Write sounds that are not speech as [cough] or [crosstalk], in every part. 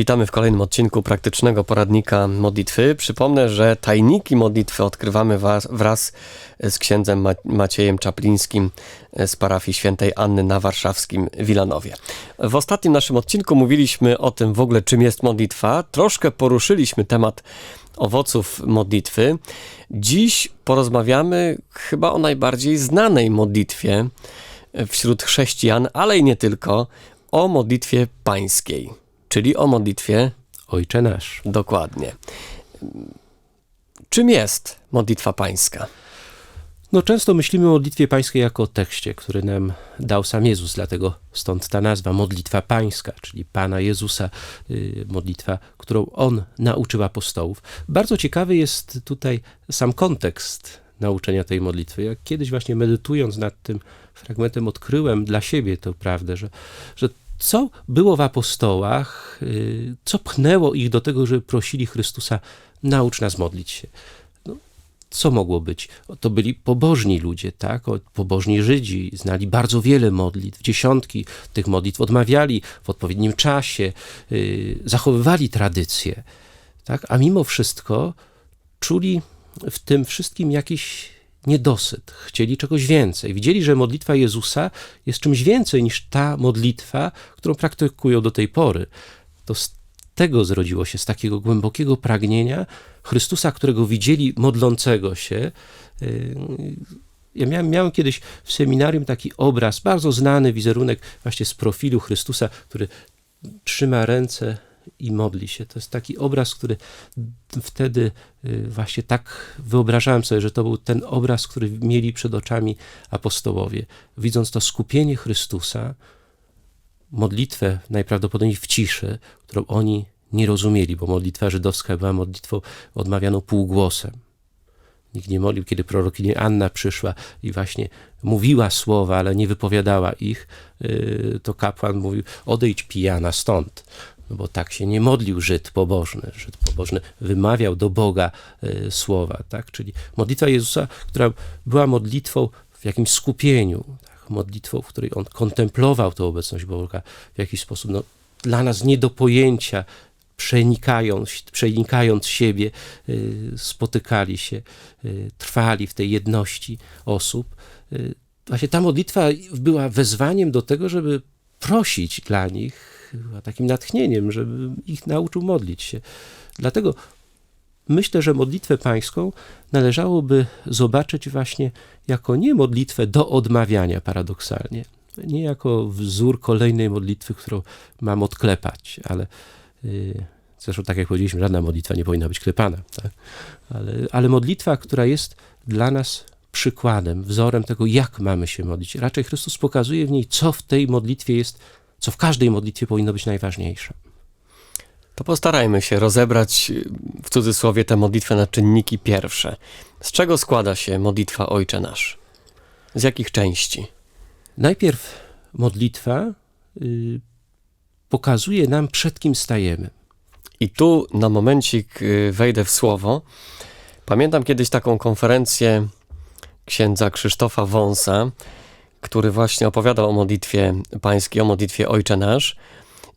Witamy w kolejnym odcinku praktycznego poradnika modlitwy. Przypomnę, że tajniki modlitwy odkrywamy wraz z księdzem Ma- Maciejem Czaplińskim z parafii świętej Anny na warszawskim Wilanowie. W ostatnim naszym odcinku mówiliśmy o tym w ogóle, czym jest modlitwa. Troszkę poruszyliśmy temat owoców modlitwy. Dziś porozmawiamy chyba o najbardziej znanej modlitwie wśród chrześcijan, ale i nie tylko, o modlitwie pańskiej, czyli o modlitwie Ojcze nasz. dokładnie. Czym jest modlitwa pańska? No często myślimy o modlitwie pańskiej jako o tekście, który nam dał sam Jezus, dlatego stąd ta nazwa modlitwa pańska, czyli Pana Jezusa, y, modlitwa, którą On nauczył apostołów. Bardzo ciekawy jest tutaj sam kontekst nauczenia tej modlitwy. Jak kiedyś właśnie medytując nad tym fragmentem odkryłem dla siebie tę prawdę, że, że co było w apostołach, y, co pchnęło ich do tego, żeby prosili Chrystusa, naucz nas modlić się. No, co mogło być? To byli pobożni ludzie, tak? Pobożni Żydzi, znali bardzo wiele modlitw, dziesiątki tych modlitw odmawiali w odpowiednim czasie, y, zachowywali tradycje, tak? A mimo wszystko czuli w tym wszystkim jakiś niedosyt, chcieli czegoś więcej. Widzieli, że modlitwa Jezusa jest czymś więcej niż ta modlitwa, którą praktykują do tej pory. To z tego zrodziło się, z takiego głębokiego pragnienia Chrystusa, którego widzieli modlącego się. Yy, Ja miałem, miałem kiedyś w seminarium taki obraz, bardzo znany wizerunek właśnie z profilu Chrystusa, który trzyma ręce i modli się. To jest taki obraz, który wtedy y, właśnie tak wyobrażałem sobie, że to był ten obraz, który mieli przed oczami apostołowie. Widząc to skupienie Chrystusa, modlitwę najprawdopodobniej w ciszy, którą oni nie rozumieli, bo modlitwa żydowska była modlitwą odmawianą półgłosem. Nikt nie modlił, kiedy prorokini Anna przyszła i właśnie mówiła słowa, ale nie wypowiadała ich, y, to kapłan mówił, odejdź pijana stąd. No bo tak się nie modlił Żyd pobożny. Żyd pobożny wymawiał do Boga y, słowa, tak? Czyli modlitwa Jezusa, która była modlitwą w jakimś skupieniu, tak? modlitwą, w której on kontemplował tę obecność Boga w jakiś sposób, no, dla nas nie do pojęcia, przenikając, przenikając siebie, y, spotykali się, y, trwali w tej jedności osób. Właśnie ta modlitwa była wezwaniem do tego, żeby prosić dla nich, była takim natchnieniem, żeby ich nauczył modlić się. Dlatego myślę, że modlitwę pańską należałoby zobaczyć właśnie jako nie modlitwę do odmawiania paradoksalnie, nie jako wzór kolejnej modlitwy, którą mam odklepać, ale yy, zresztą tak jak powiedzieliśmy, żadna modlitwa nie powinna być klepana, tak? ale, ale modlitwa, która jest dla nas przykładem, wzorem tego, jak mamy się modlić. Raczej Chrystus pokazuje w niej, co w tej modlitwie jest, co w każdej modlitwie powinno być najważniejsze. To postarajmy się rozebrać w cudzysłowie tę modlitwę na czynniki pierwsze. Z czego składa się modlitwa Ojcze Nasz? Z jakich części? Najpierw modlitwa y, pokazuje nam, przed kim stajemy. I tu na momencik y, wejdę w słowo. Pamiętam kiedyś taką konferencję księdza Krzysztofa Wąsa, który właśnie opowiadał o modlitwie pańskiej, o modlitwie Ojcze Nasz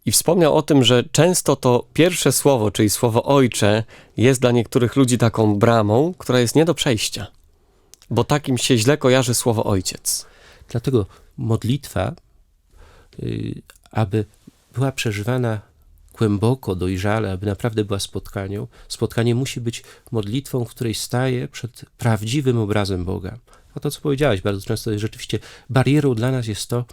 i wspomniał o tym, że często to pierwsze słowo, czyli słowo Ojcze, jest dla niektórych ludzi taką bramą, która jest nie do przejścia, bo takim się źle kojarzy słowo Ojciec. Dlatego modlitwa, y, aby była przeżywana głęboko, dojrzale, aby naprawdę była spotkanią, spotkanie musi być modlitwą, w której staje przed prawdziwym obrazem Boga. A to, co powiedziałeś, bardzo często jest rzeczywiście barierą dla nas jest to,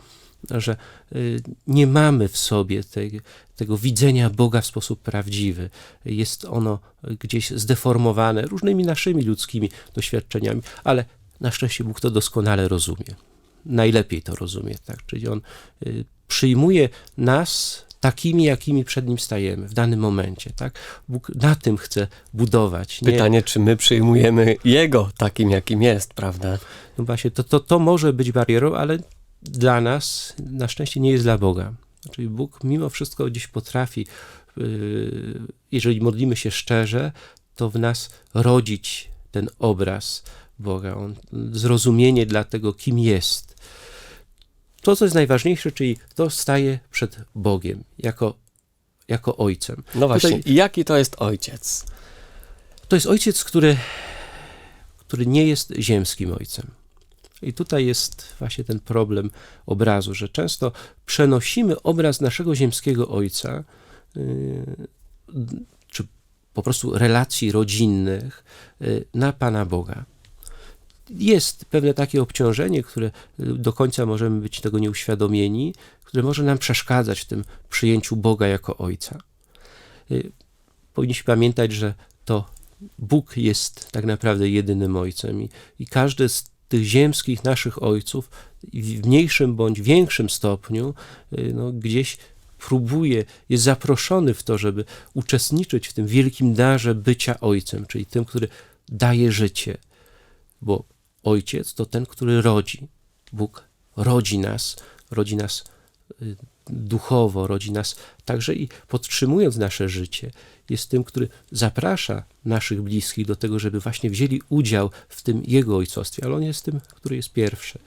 że y, nie mamy w sobie tej, tego widzenia Boga w sposób prawdziwy. Jest ono gdzieś zdeformowane różnymi naszymi ludzkimi doświadczeniami, ale na szczęście Bóg to doskonale rozumie. Najlepiej to rozumie, tak? Czyli On y, przyjmuje nas takimi, jakimi przed Nim stajemy w danym momencie, tak? Bóg na tym chce budować. Nie, Pytanie, czy my przyjmujemy Jego takim, jakim jest, prawda? No właśnie, to, to, to może być barierą, ale dla nas na szczęście nie jest dla Boga. Czyli Bóg mimo wszystko gdzieś potrafi, yy, jeżeli modlimy się szczerze, to w nas rodzić ten obraz Boga, on, zrozumienie dla tego, kim jest. To, co jest najważniejsze, czyli to staje przed Bogiem, jako jako ojcem. No właśnie, Tutaj- i jaki to jest ojciec? To jest ojciec, który, który nie jest ziemskim ojcem. I tutaj jest właśnie ten problem obrazu, że często przenosimy obraz naszego ziemskiego ojca, yy, czy po prostu relacji rodzinnych yy, na Pana Boga. Jest pewne takie obciążenie, które yy, do końca możemy być tego nieuświadomieni, które może nam przeszkadzać w tym przyjęciu Boga jako Ojca. Yy, Powinniśmy pamiętać, że to Bóg jest tak naprawdę jedynym ojcem i, i każdy z tych ziemskich naszych ojców w mniejszym bądź większym stopniu y, no, gdzieś próbuje, jest zaproszony w to, żeby uczestniczyć w tym wielkim darze bycia ojcem, czyli tym, który daje życie. Bo ojciec to ten, który rodzi. Bóg rodzi nas, rodzi nas y, duchowo, rodzi nas także i podtrzymując nasze życie, jest tym, który zaprasza naszych bliskich do tego, żeby właśnie wzięli udział w tym Jego ojcostwie, ale On jest tym, który jest pierwszy.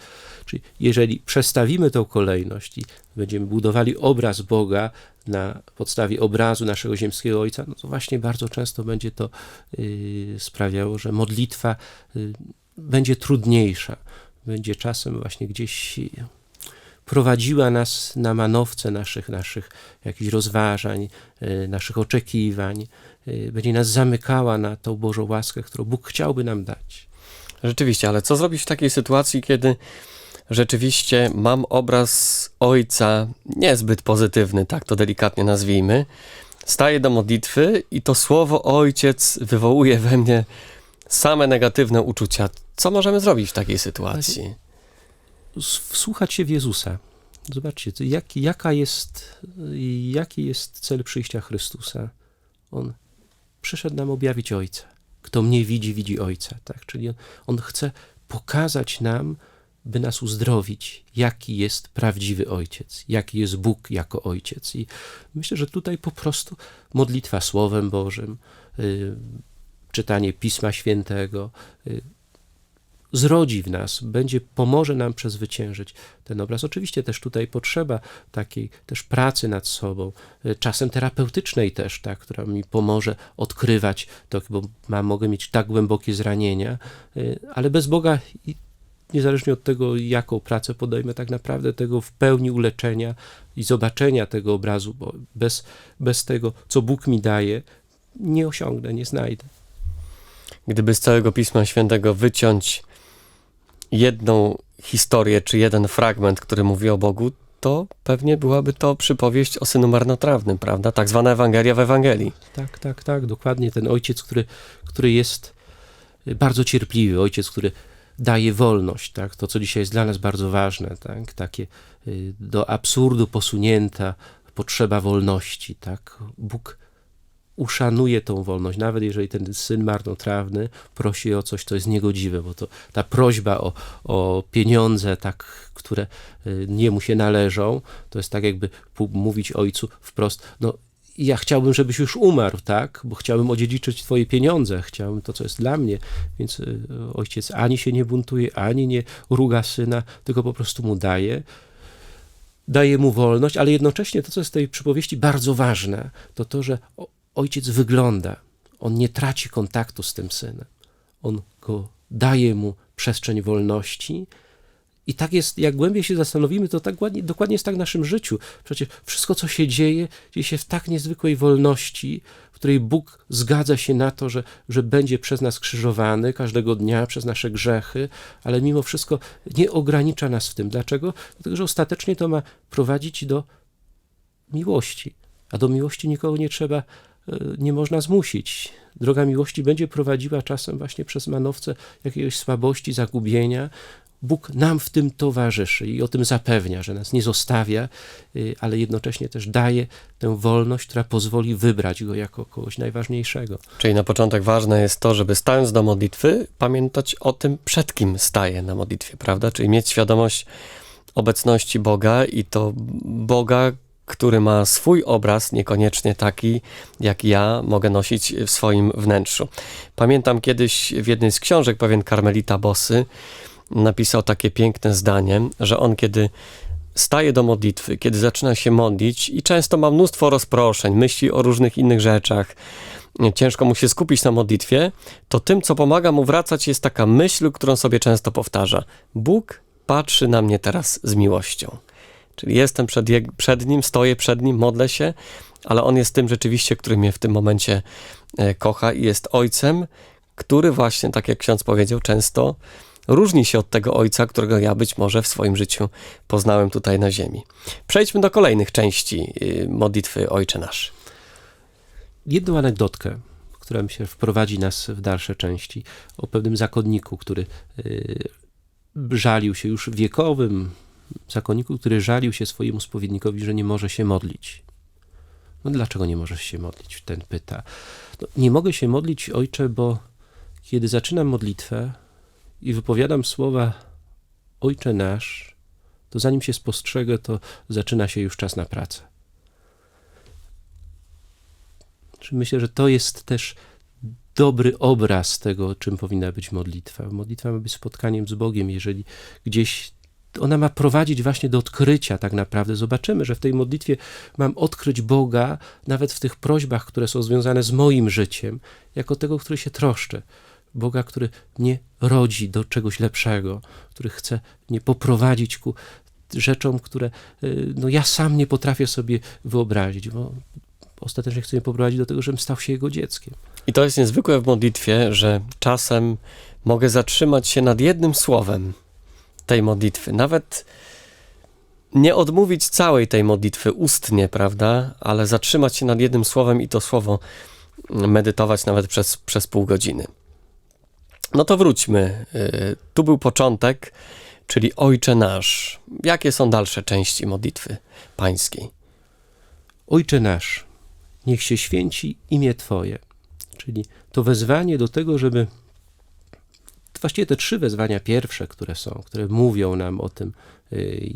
Czyli jeżeli przestawimy tą kolejność i będziemy budowali obraz Boga na podstawie obrazu naszego ziemskiego Ojca, no to właśnie bardzo często będzie to yy, sprawiało, że modlitwa yy, będzie trudniejsza, będzie czasem właśnie gdzieś prowadziła nas na manowce naszych, naszych jakichś rozważań, y, naszych oczekiwań, y, będzie nas zamykała na tą Bożą łaskę, którą Bóg chciałby nam dać. Rzeczywiście, ale co zrobić w takiej sytuacji, kiedy rzeczywiście mam obraz ojca niezbyt pozytywny, tak to delikatnie nazwijmy. Staję do modlitwy i to słowo ojciec wywołuje we mnie same negatywne uczucia. Co możemy zrobić w takiej sytuacji? Wsłuchać się w Jezusa. Zobaczcie, jak, jaka jest, jaki jest cel przyjścia Chrystusa. On przyszedł nam objawić Ojca. Kto mnie widzi, widzi Ojca. Tak? Czyli on, on chce pokazać nam, by nas uzdrowić, jaki jest prawdziwy Ojciec, jaki jest Bóg jako Ojciec. I myślę, że tutaj po prostu modlitwa Słowem Bożym, y, czytanie Pisma Świętego, y, zrodzi w nas, będzie, pomoże nam przezwyciężyć ten obraz. Oczywiście też tutaj potrzeba takiej też pracy nad sobą, y, czasem terapeutycznej też, tak, która mi pomoże odkrywać to, bo mam, mogę mieć tak głębokie zranienia, y, ale bez Boga i niezależnie od tego, jaką pracę podejmę, tak naprawdę tego w pełni uleczenia i zobaczenia tego obrazu, bo bez, bez tego, co Bóg mi daje, nie osiągnę, nie znajdę. Gdyby z całego Pisma Świętego wyciąć jedną historię czy jeden fragment, który mówi o Bogu, to pewnie byłaby to przypowieść o synu marnotrawnym, prawda? Tak zwana Ewangelia w Ewangelii. Tak, tak, tak, dokładnie. Ten ojciec, który, który jest bardzo cierpliwy, ojciec, który daje wolność, tak? to co dzisiaj jest dla nas bardzo ważne, tak? takie y, do absurdu posunięta potrzeba wolności. Tak? Bóg uszanuje tą wolność, nawet jeżeli ten syn marnotrawny prosi o coś, co jest niegodziwe, bo to ta prośba o, o pieniądze, tak, które y, nie mu się należą, to jest tak jakby mówić ojcu wprost, no ja chciałbym, żebyś już umarł, tak, bo chciałbym odziedziczyć twoje pieniądze, chciałbym to, co jest dla mnie, więc y, ojciec ani się nie buntuje, ani nie ruga syna, tylko po prostu mu daje, daje mu wolność, ale jednocześnie to, co jest w tej przypowieści bardzo ważne, to to, że ojciec wygląda, on nie traci kontaktu z tym synem, on go daje mu przestrzeń wolności. I tak jest, jak głębiej się zastanowimy, to tak ładnie, dokładnie jest tak w naszym życiu. Przecież wszystko, co się dzieje, dzieje się w tak niezwykłej wolności, w której Bóg zgadza się na to, że, że będzie przez nas krzyżowany każdego dnia, przez nasze grzechy, ale mimo wszystko nie ogranicza nas w tym. Dlaczego? Dlatego, że ostatecznie to ma prowadzić do miłości. A do miłości nikogo nie trzeba, nie można zmusić. Droga miłości będzie prowadziła czasem właśnie przez manowce jakiegoś słabości, zagubienia. Bóg nam w tym towarzyszy i o tym zapewnia, że nas nie zostawia, y, ale jednocześnie też daje tę wolność, która pozwoli wybrać go jako kogoś najważniejszego. Czyli na początek ważne jest to, żeby stając do modlitwy, pamiętać o tym, przed kim staję na modlitwie, prawda? Czyli mieć świadomość obecności Boga i to Boga, który ma swój obraz, niekoniecznie taki, jak ja mogę nosić w swoim wnętrzu. Pamiętam kiedyś w jednej z książek pewien karmelita Bosy napisał takie piękne zdanie, że on kiedy staje do modlitwy, kiedy zaczyna się modlić i często ma mnóstwo rozproszeń, myśli o różnych innych rzeczach, ciężko mu się skupić na modlitwie, to tym, co pomaga mu wracać, jest taka myśl, którą sobie często powtarza. Bóg patrzy na mnie teraz z miłością. Czyli jestem przed, przed nim, stoję przed nim, modlę się, ale on jest tym rzeczywiście, który mnie w tym momencie e, kocha i jest ojcem, który właśnie, tak jak ksiądz powiedział, często różni się od tego ojca, którego ja być może w swoim życiu poznałem tutaj na ziemi. Przejdźmy do kolejnych części y, modlitwy Ojcze Nasz. Jedną anegdotkę, która mi się wprowadzi nas w dalsze części, o pewnym zakonniku, który y, żalił się już wiekowym zakonniku, który żalił się swojemu spowiednikowi, że nie może się modlić. No dlaczego nie możesz się modlić? Ten pyta. No, nie mogę się modlić, ojcze, bo kiedy zaczynam modlitwę i wypowiadam słowa Ojcze nasz, to zanim się spostrzegę, to zaczyna się już czas na pracę. Czy myślę, że to jest też dobry obraz tego, czym powinna być modlitwa. Modlitwa ma być spotkaniem z Bogiem, jeżeli gdzieś ona ma prowadzić właśnie do odkrycia tak naprawdę. Zobaczymy, że w tej modlitwie mam odkryć Boga nawet w tych prośbach, które są związane z moim życiem, jako tego, który się troszczy. Boga, który mnie rodzi do czegoś lepszego, który chce mnie poprowadzić ku rzeczom, które y, no, ja sam nie potrafię sobie wyobrazić, bo ostatecznie chce mnie poprowadzić do tego, żebym stał się jego dzieckiem. I to jest niezwykłe w modlitwie, że czasem mogę zatrzymać się nad jednym słowem tej modlitwy. Nawet nie odmówić całej tej modlitwy ustnie, prawda? Ale zatrzymać się nad jednym słowem i to słowo medytować nawet przez, przez pół godziny. No to wróćmy. Y, Tu był początek, czyli Ojcze Nasz. Jakie są dalsze części modlitwy pańskiej? Ojcze nasz, niech się święci imię Twoje. Czyli to wezwanie do tego, żeby właściwie te trzy wezwania pierwsze, które są, które mówią nam o tym, y,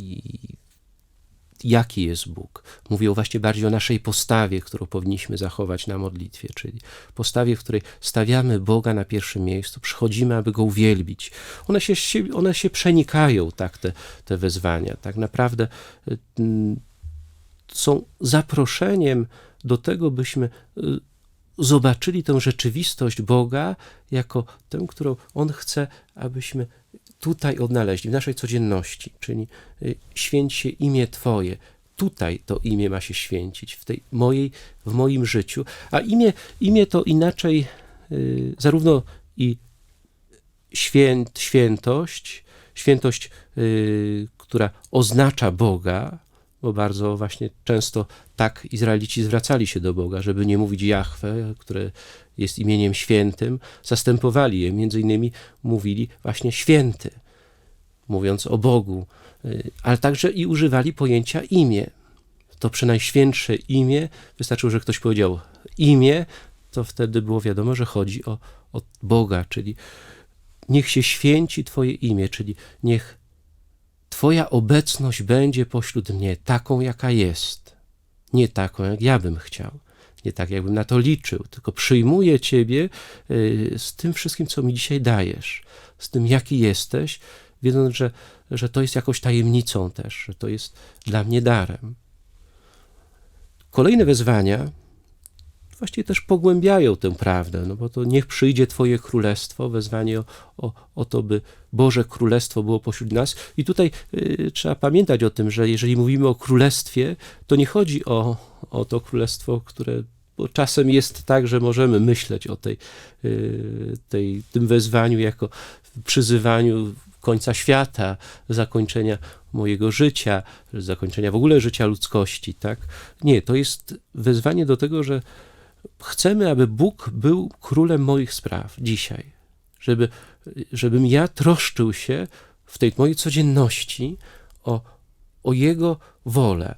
jaki jest Bóg. Mówią właśnie bardziej o naszej postawie, którą powinniśmy zachować na modlitwie, czyli postawie, w której stawiamy Boga na pierwszym miejscu, przychodzimy, aby Go uwielbić. One się, one się przenikają, tak, te, te wezwania. Tak naprawdę y, są zaproszeniem do tego, byśmy y, zobaczyli tę rzeczywistość Boga jako tę, którą On chce, abyśmy tutaj odnaleźli, w naszej codzienności, czyli y, święć się imię Twoje. Tutaj to imię ma się święcić, w, tej mojej, w moim życiu. A imię, imię to inaczej y, zarówno i święt, świętość, świętość, która oznacza Boga, bo bardzo właśnie często tak Izraelici zwracali się do Boga, żeby nie mówić Jahwe, które jest imieniem świętym, zastępowali je, między innymi mówili właśnie święty, mówiąc o Bogu, y, ale także i używali pojęcia imię. To przynajświętsze imię, wystarczyło, że ktoś powiedział imię, to wtedy było wiadomo, że chodzi o, o Boga, czyli niech się święci Twoje imię, czyli niech Twoja obecność będzie pośród mnie taką, jaka jest, nie taką, jak ja bym chciał, nie tak, jakbym na to liczył, tylko przyjmuję Ciebie y, z tym wszystkim, co mi dzisiaj dajesz, z tym, jaki jesteś, wiedząc, że, że to jest jakąś tajemnicą też, że to jest dla mnie darem. Kolejne wezwania właściwie też pogłębiają tę prawdę, no bo to niech przyjdzie Twoje królestwo, wezwanie o, o, o to, by Boże Królestwo było pośród nas. I tutaj y, trzeba pamiętać o tym, że jeżeli mówimy o królestwie, to nie chodzi o, o to królestwo, które bo czasem jest tak, że możemy myśleć o tej, y, tej, tym wezwaniu jako przyzywaniu końca świata, zakończenia mojego życia, zakończenia w ogóle życia ludzkości, tak? Nie, to jest wezwanie do tego, że chcemy, aby Bóg był królem moich spraw dzisiaj, żeby, żebym ja troszczył się w tej mojej codzienności o, o Jego wolę,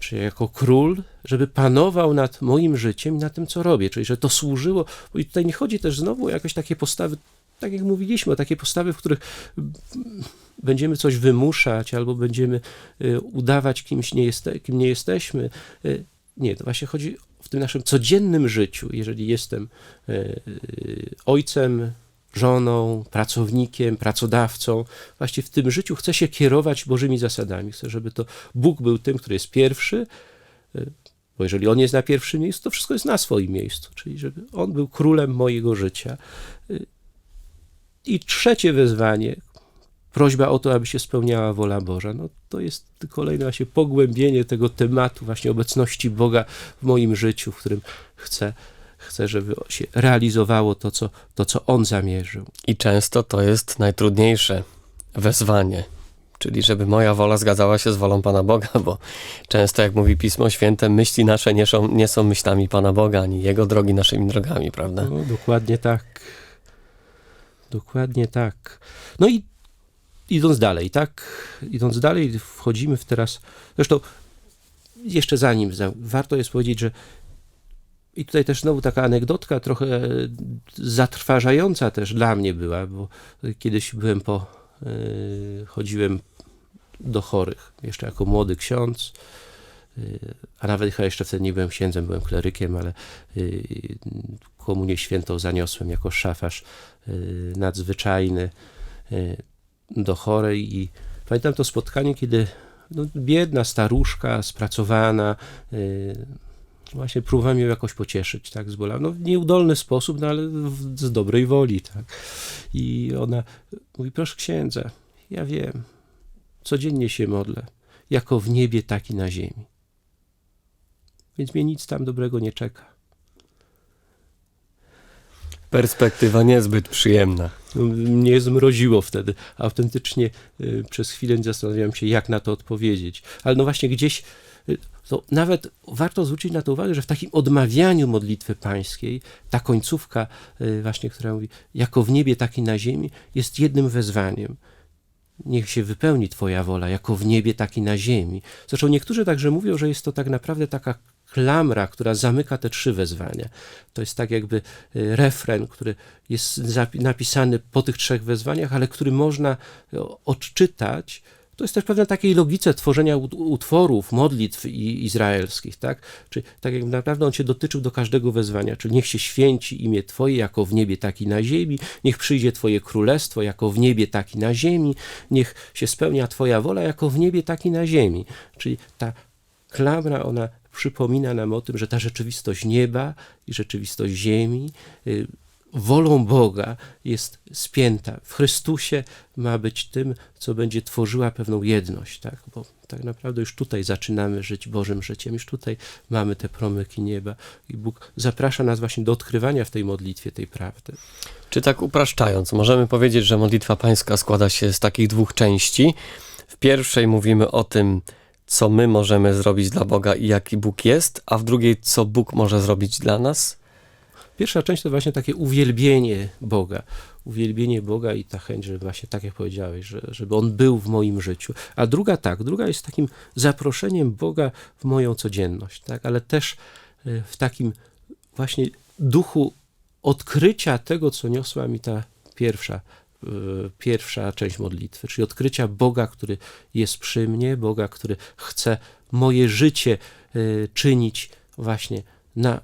czy jako król, żeby panował nad moim życiem i nad tym, co robię, czyli że to służyło, i tutaj nie chodzi też znowu o jakieś takie postawy, tak jak mówiliśmy, o takie postawy, w których będziemy coś wymuszać albo będziemy y, udawać kimś nie jeste, kim nie jesteśmy. Nie, to właśnie chodzi w tym naszym codziennym życiu, jeżeli jestem e, ojcem, żoną, pracownikiem, pracodawcą. Właśnie w tym życiu chcę się kierować Bożymi zasadami. Chcę, żeby to Bóg był tym, który jest pierwszy, y, bo jeżeli On jest na pierwszym miejscu, to wszystko jest na swoim miejscu. Czyli żeby On był królem mojego życia. I trzecie wezwanie, prośba o to, aby się spełniała wola Boża. No, to jest kolejne właśnie pogłębienie tego tematu właśnie obecności Boga w moim życiu, w którym chcę, chcę żeby się realizowało to co, to, co On zamierzył. I często to jest najtrudniejsze wezwanie. Czyli żeby moja wola zgadzała się z wolą Pana Boga, bo często, jak mówi Pismo Święte, myśli nasze nie są, nie są myślami Pana Boga, ani Jego drogi naszymi drogami, prawda? No, dokładnie tak. Dokładnie tak. No i idąc dalej, tak? Idąc dalej, wchodzimy w teraz. Zresztą, jeszcze zanim, za- warto jest powiedzieć, że i tutaj też znowu taka anegdotka, trochę zatrważająca też dla mnie była, bo kiedyś byłem po. Yy, chodziłem do chorych, jeszcze jako młody ksiądz. yy, A nawet chyba jeszcze wtedy nie byłem księdzem, byłem klerykiem, ale komunię świętą zaniosłem jako szafarz nadzwyczajny do chorej i pamiętam to spotkanie, kiedy no, biedna staruszka, spracowana, yy, właśnie próbowałem ją jakoś pocieszyć, tak, zbolała. No w nieudolny sposób, no ale w, z dobrej woli, tak. I ona mówi, proszę księdza, ja wiem, codziennie się modlę, jako w niebie, tak i na ziemi. Więc mnie nic tam dobrego nie czeka. Perspektywa niezbyt przyjemna. No, Mnie zmroziło wtedy. Autentycznie y, przez chwilę zastanawiałem się, jak na to odpowiedzieć. Ale no właśnie gdzieś, y, to nawet warto zwrócić na to uwagę, że w takim odmawianiu modlitwy pańskiej, ta końcówka y, właśnie, która mówi, jako w niebie, tak i na ziemi, jest jednym wezwaniem. Niech się wypełni Twoja wola, jako w niebie, tak i na ziemi. Zresztą niektórzy także mówią, że jest to tak naprawdę taka klamra, która zamyka te trzy wezwania. To jest tak jakby y, refren, który jest napisany po tych trzech wezwaniach, ale który można y, odczytać. To jest też pewna takiej logice tworzenia ut- utworów, modlitw izraelskich, tak? Czyli tak jak naprawdę on się dotyczył do każdego wezwania, czyli niech się święci imię Twoje, jako w niebie, tak i na ziemi, niech przyjdzie Twoje królestwo, jako w niebie, tak i na ziemi, niech się spełnia Twoja wola, jako w niebie, tak i na ziemi. Czyli ta klamra, ona przypomina nam o tym, że ta rzeczywistość nieba i rzeczywistość ziemi, y, wolą Boga jest spięta. W Chrystusie ma być tym, co będzie tworzyła pewną jedność, tak? Bo tak naprawdę już tutaj zaczynamy żyć Bożym życiem, już tutaj mamy te promyki nieba i Bóg zaprasza nas właśnie do odkrywania w tej modlitwie tej prawdy. Czy tak upraszczając, możemy powiedzieć, że modlitwa pańska składa się z takich dwóch części. W pierwszej mówimy o tym, co my możemy zrobić dla Boga i jaki Bóg jest, a w drugiej, co Bóg może zrobić dla nas. Pierwsza część to właśnie takie uwielbienie Boga. Uwielbienie Boga i ta chęć, żeby właśnie tak jak powiedziałeś, że, żeby On był w moim życiu. A druga tak, druga jest takim zaproszeniem Boga w moją codzienność, tak? ale też y, w takim właśnie duchu odkrycia tego, co niosła mi ta pierwsza, pierwsza część modlitwy, czyli odkrycia Boga, który jest przy mnie, Boga, który chce moje życie y, czynić właśnie na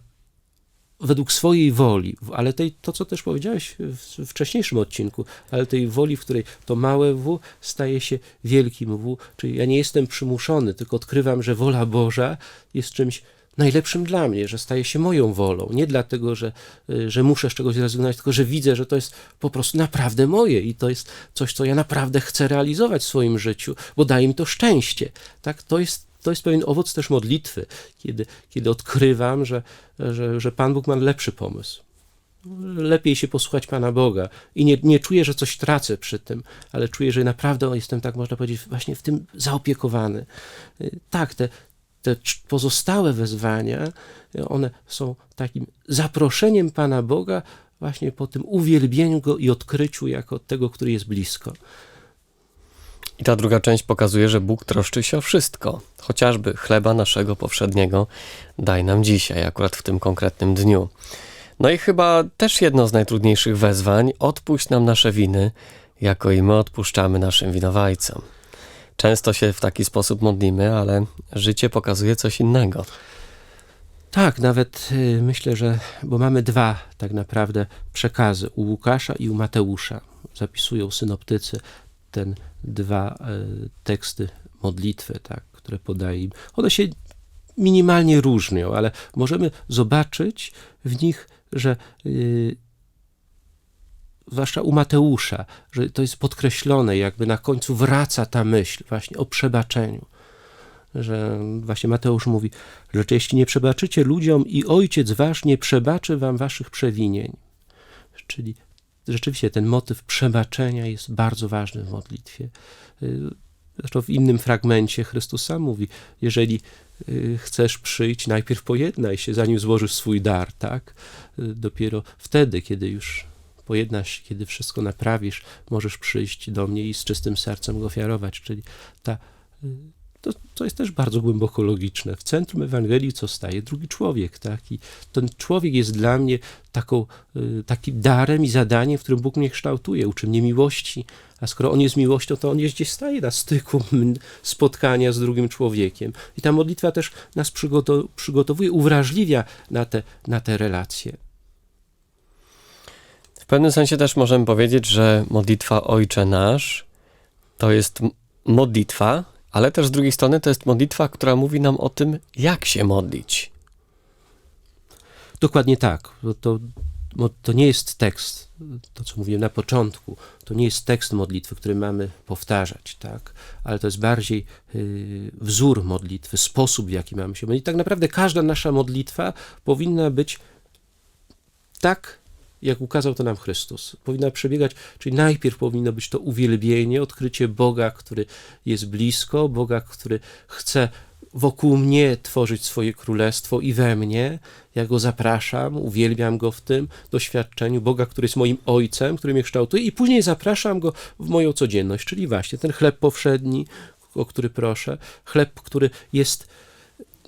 według swojej woli, ale tej, to co też powiedziałeś w wcześniejszym odcinku, ale tej woli, w której to małe W staje się wielkim W, czyli ja nie jestem przymuszony, tylko odkrywam, że wola Boża jest czymś najlepszym dla mnie, że staje się moją wolą. Nie dlatego, że, y, że muszę z czegoś zrezygnować, tylko że widzę, że to jest po prostu naprawdę moje i to jest coś, co ja naprawdę chcę realizować w swoim życiu, bo daje mi to szczęście. Tak? To jest to jest pewien owoc też modlitwy, kiedy, kiedy odkrywam, że, że, że Pan Bóg ma lepszy pomysł. Lepiej się posłuchać Pana Boga i nie, nie czuję, że coś tracę przy tym, ale czuję, że naprawdę jestem, tak można powiedzieć, właśnie w tym zaopiekowany. Y, Tak, te, te pozostałe wezwania, one są takim zaproszeniem Pana Boga właśnie po tym uwielbieniu Go i odkryciu jako tego, który jest blisko. I ta druga część pokazuje, że Bóg troszczy się o wszystko. Chociażby chleba naszego powszedniego daj nam dzisiaj, akurat w tym konkretnym dniu. No i chyba też jedno z najtrudniejszych wezwań: odpuść nam nasze winy, jako i my odpuszczamy naszym winowajcom. Często się w taki sposób modlimy, ale życie pokazuje coś innego. Tak, nawet y, myślę, że, bo mamy dwa tak naprawdę przekazy, u Łukasza i u Mateusza. Zapisują synoptycy ten dwa y, teksty modlitwy, tak, które podaje im. One się minimalnie różnią, ale możemy zobaczyć w nich, że y, zwłaszcza u Mateusza, że to jest podkreślone, jakby na końcu wraca ta myśl właśnie o przebaczeniu. Że właśnie Mateusz mówi, że jeśli nie przebaczycie ludziom i ojciec wasz nie przebaczy wam waszych przewinień. Czyli rzeczywiście ten motyw przebaczenia jest bardzo ważny w modlitwie. Y, Zresztą w innym fragmencie Chrystus sam mówi, jeżeli y, chcesz przyjść, najpierw pojednaj się, zanim złożysz swój dar, tak? Y, Dopiero wtedy, kiedy już pojednasz, kiedy wszystko naprawisz, możesz przyjść do mnie i z czystym sercem go ofiarować. Czyli ta, to, to jest też bardzo głęboko logiczne. W centrum Ewangelii co staje? Drugi człowiek, tak? I ten człowiek jest dla mnie taką, y, takim darem i zadaniem, w którym Bóg mnie kształtuje, uczy mnie miłości, a skoro On jest miłością, to On jest gdzieś staje na styku spotkania z drugim człowiekiem. I ta modlitwa też nas przygoto- przygotowuje, uwrażliwia na te, na te relacje. Pewnym sensie też możemy powiedzieć, że modlitwa Ojcze Nasz to jest modlitwa, ale też z drugiej strony to jest modlitwa, która mówi nam o tym, jak się modlić. Dokładnie tak. Bo to, bo to nie jest tekst, to co mówiłem na początku, to nie jest tekst modlitwy, który mamy powtarzać, tak? ale to jest bardziej y, wzór modlitwy, sposób w jaki mamy się modlić. Tak naprawdę każda nasza modlitwa powinna być tak, jak ukazał to nam Chrystus. Powinna przebiegać, czyli najpierw powinno być to uwielbienie, odkrycie Boga, który jest blisko, Boga, który chce wokół mnie tworzyć swoje królestwo i we mnie. Ja go zapraszam, uwielbiam go w tym doświadczeniu Boga, który jest moim ojcem, który mnie kształtuje, i później zapraszam go w moją codzienność, czyli właśnie ten chleb powszedni, o który proszę, chleb, który jest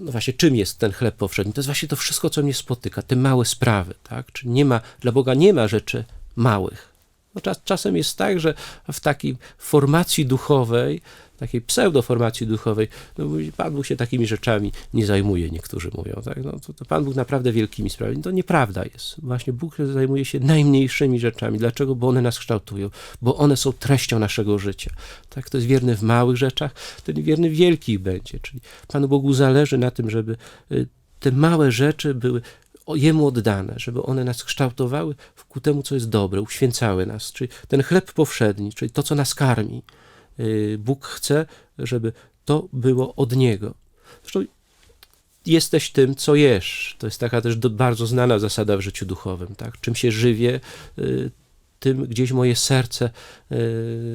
no właśnie, czym jest ten chleb powszedni? To jest właśnie to wszystko, co mnie spotyka, te małe sprawy, tak? Czyli nie ma, dla Boga nie ma rzeczy małych. No, czas, czasem jest tak, że w takiej formacji duchowej, takiej pseudoformacji duchowej, no, Pan Bóg się takimi rzeczami nie zajmuje, niektórzy mówią, tak? No, to, to Pan Bóg naprawdę wielkimi sprawami. To nieprawda jest. Właśnie Bóg zajmuje się najmniejszymi rzeczami. Dlaczego? Bo one nas kształtują, bo one są treścią naszego życia. Tak? To jest wierny w małych rzeczach, ten wierny w wielkich będzie. Czyli Panu Bogu zależy na tym, żeby y, te małe rzeczy były Jemu oddane, żeby one nas kształtowały ku temu, co jest dobre, uświęcały nas. Czyli ten chleb powszedni, czyli to, co nas karmi. Y, Bóg chce, żeby to było od Niego. Zresztą jesteś tym, co jesz. To jest taka też bardzo znana zasada w życiu duchowym. Tak? Czym się żywię, y, tym gdzieś moje serce,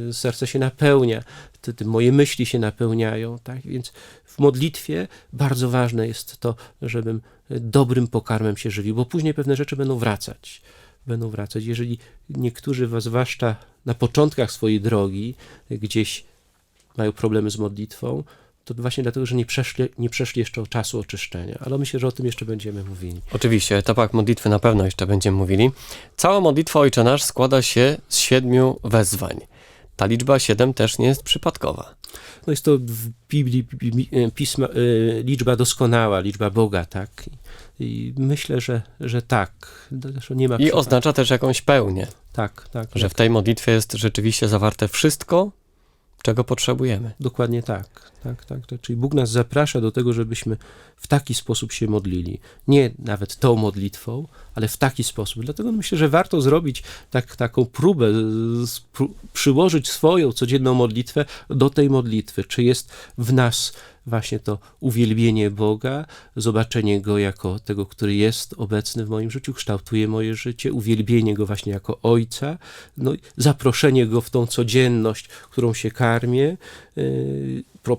y, serce się napełnia, ty- tym moje myśli się napełniają. Tak? Więc w modlitwie bardzo ważne jest to, żebym dobrym pokarmem się żywił, bo później pewne rzeczy będą wracać. Będą wracać. Jeżeli niektórzy, zwłaszcza na początkach swojej drogi, gdzieś mają problemy z modlitwą, to właśnie dlatego, że nie przeszli, nie przeszli jeszcze czasu oczyszczenia. Ale myślę, że o tym jeszcze będziemy mówili. Oczywiście, o etapach modlitwy na pewno jeszcze będziemy mówili. Cała modlitwa Ojcze Nasz składa się z siedmiu wezwań. Ta liczba siedem też nie jest przypadkowa. No jest to w Biblii pi- pisma, y, liczba doskonała, liczba Boga, tak? I, myślę, że, że tak. Nie ma I oznacza też jakąś pełnię, Tak, tak. że tak. w tej modlitwie jest rzeczywiście zawarte wszystko, czego potrzebujemy. Dokładnie tak. tak, tak, tak. Czyli Bóg nas zaprasza do tego, żebyśmy w taki sposób się modlili. Nie nawet tą modlitwą, ale w taki sposób. Dlatego myślę, że warto zrobić tak, taką próbę, przyłożyć swoją codzienną modlitwę do tej modlitwy. Czy jest w nas właśnie to uwielbienie Boga, zobaczenie Go jako tego, który jest obecny w moim życiu, kształtuje moje życie, uwielbienie Go właśnie jako Ojca, no, zaproszenie Go w tą codzienność, którą się karmię, yy, pro,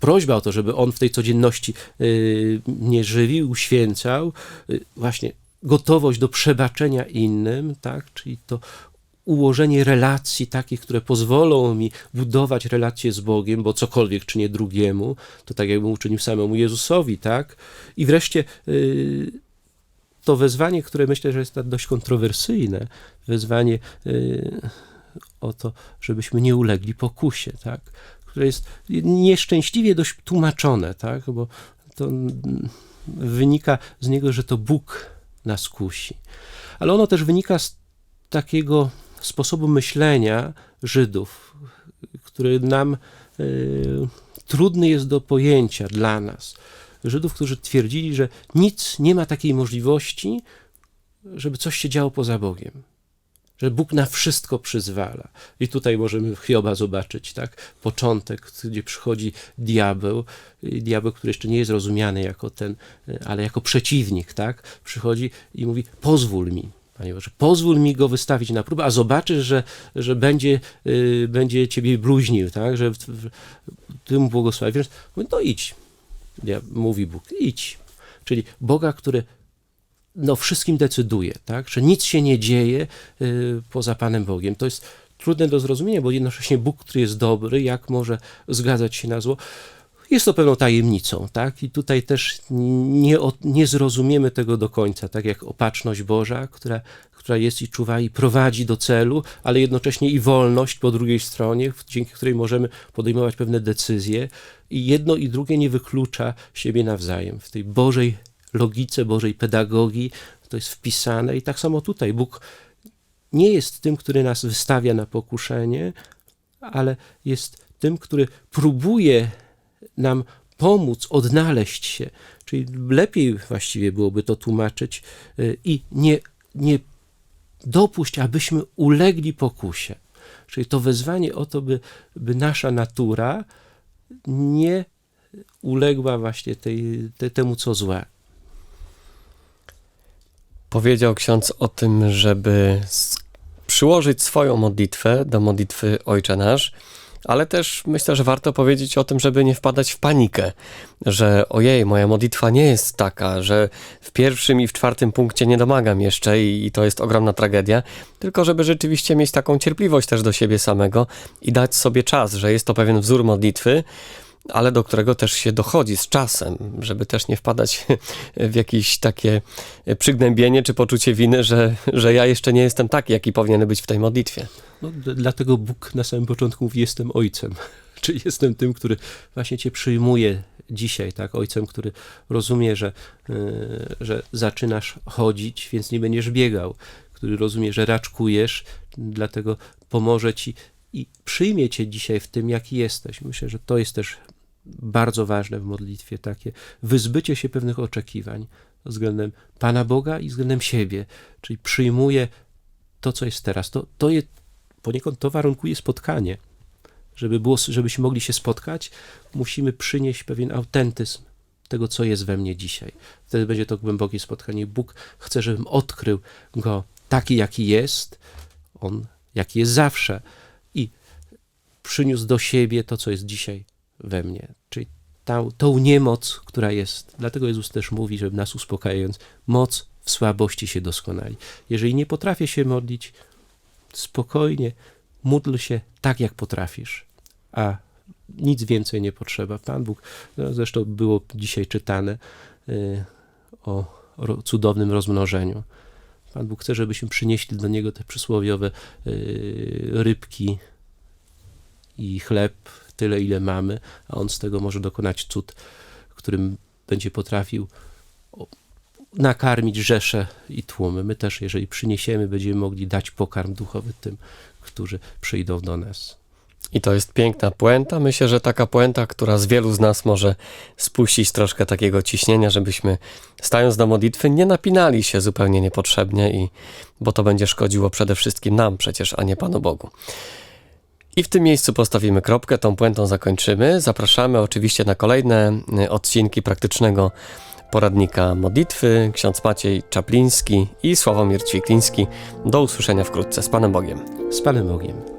prośba o to, żeby On w tej codzienności yy, mnie żywił, uświęcał, yy, właśnie gotowość do przebaczenia innym, tak, czyli to ułożenie relacji takich, które pozwolą mi budować relacje z Bogiem, bo cokolwiek czynię drugiemu, to tak jakbym uczynił samemu Jezusowi, tak? I wreszcie yy, to wezwanie, które myślę, że jest dość kontrowersyjne, wezwanie yy, o to, żebyśmy nie ulegli pokusie, tak? które jest nieszczęśliwie dość tłumaczone, tak? bo to mm, wynika z niego, że to Bóg nas kusi. Ale ono też wynika z takiego sposobu myślenia Żydów, który nam y, trudny jest do pojęcia dla nas. Żydów, którzy twierdzili, że nic nie ma takiej możliwości, żeby coś się działo poza Bogiem. Że Bóg na wszystko przyzwala. I tutaj możemy Hioba zobaczyć, tak? Początek, gdzie przychodzi diabeł, diabeł, który jeszcze nie jest rozumiany jako ten, ale jako przeciwnik, tak? Przychodzi i mówi: Pozwól mi, Panie Boże, pozwól mi go wystawić na próbę, a zobaczysz, że, że będzie, y, będzie ciebie bluźnił, tak? Że ty mu błogosławisz. No idź, ja, mówi Bóg, idź. Czyli Boga, który no, wszystkim decyduje, tak? że nic się nie dzieje y, poza Panem Bogiem. To jest trudne do zrozumienia, bo jednocześnie Bóg, który jest dobry, jak może zgadzać się na zło? Jest to pewną tajemnicą, tak? I tutaj też nie, nie zrozumiemy tego do końca, tak jak opatrzność Boża, która, która jest i czuwa i prowadzi do celu, ale jednocześnie i wolność po drugiej stronie, dzięki której możemy podejmować pewne decyzje i jedno i drugie nie wyklucza siebie nawzajem. W tej Bożej logice, Bożej pedagogii to jest wpisane i tak samo tutaj Bóg nie jest tym, który nas wystawia na pokuszenie, ale jest tym, który próbuje nam pomóc odnaleźć się. Czyli lepiej właściwie byłoby to tłumaczyć y, i nie, nie dopuść, abyśmy ulegli pokusie. Czyli to wezwanie o to, by, by nasza natura nie uległa właśnie tej, te, temu, co złe. Powiedział ksiądz o tym, żeby przyłożyć swoją modlitwę do modlitwy Ojcze Nasz, ale też myślę, że warto powiedzieć o tym, żeby nie wpadać w panikę, że ojej, moja modlitwa nie jest taka, że w pierwszym i w czwartym punkcie nie domagam jeszcze i, i to jest ogromna tragedia, tylko żeby rzeczywiście mieć taką cierpliwość też do siebie samego i dać sobie czas, że jest to pewien wzór modlitwy, ale do którego też się dochodzi z czasem, żeby też nie wpadać [laughs] w jakieś takie przygnębienie czy poczucie winy, że, że ja jeszcze nie jestem taki, jaki powinien być w tej modlitwie. No, dlatego Bóg na samym początku mówi: Jestem ojcem. [laughs] Czyli jestem tym, który właśnie cię przyjmuje dzisiaj, tak? Ojcem, który rozumie, że, yy, że zaczynasz chodzić, więc nie będziesz biegał. Który rozumie, że raczkujesz, dlatego pomoże ci i przyjmie cię dzisiaj w tym, jaki jesteś. Myślę, że to jest też bardzo ważne w modlitwie, takie wyzbycie się pewnych oczekiwań względem Pana Boga i względem siebie. Czyli przyjmuje to, co jest teraz. To, to jest poniekąd to warunkuje spotkanie. Żeby było, żebyśmy mogli się spotkać, musimy przynieść pewien autentyzm tego, co jest we mnie dzisiaj. Wtedy będzie to głębokie spotkanie. Bóg chce, żebym odkrył go taki, jaki jest, on jaki jest zawsze i przyniósł do siebie to, co jest dzisiaj we mnie. Czyli tą, tą niemoc, która jest. Dlatego Jezus też mówi, żeby nas uspokajając, moc w słabości się doskonali. Jeżeli nie potrafię się modlić, spokojnie módl się tak, jak potrafisz, a nic więcej nie potrzeba. Pan Bóg, no zresztą było dzisiaj czytane y, o cudownym rozmnożeniu. Pan Bóg chce, żebyśmy przynieśli do Niego te przysłowiowe y, rybki i chleb, tyle ile mamy, a On z tego może dokonać cud, którym będzie potrafił nakarmić rzesze i tłumy. My też, jeżeli przyniesiemy, będziemy mogli dać pokarm duchowy tym, którzy przyjdą do nas. I to jest piękna puenta. Myślę, że taka puenta, która z wielu z nas może spuścić troszkę takiego ciśnienia, żebyśmy stając do modlitwy nie napinali się zupełnie niepotrzebnie, i, bo to będzie szkodziło przede wszystkim nam przecież, a nie Panu Bogu. I w tym miejscu postawimy kropkę, tą puentą zakończymy. Zapraszamy oczywiście na kolejne y, odcinki praktycznego poradnika modlitwy. Ksiądz Maciej Czapliński i Sławomir Ćwikliński. Do usłyszenia wkrótce. Z Panem Bogiem. Z Panem Bogiem.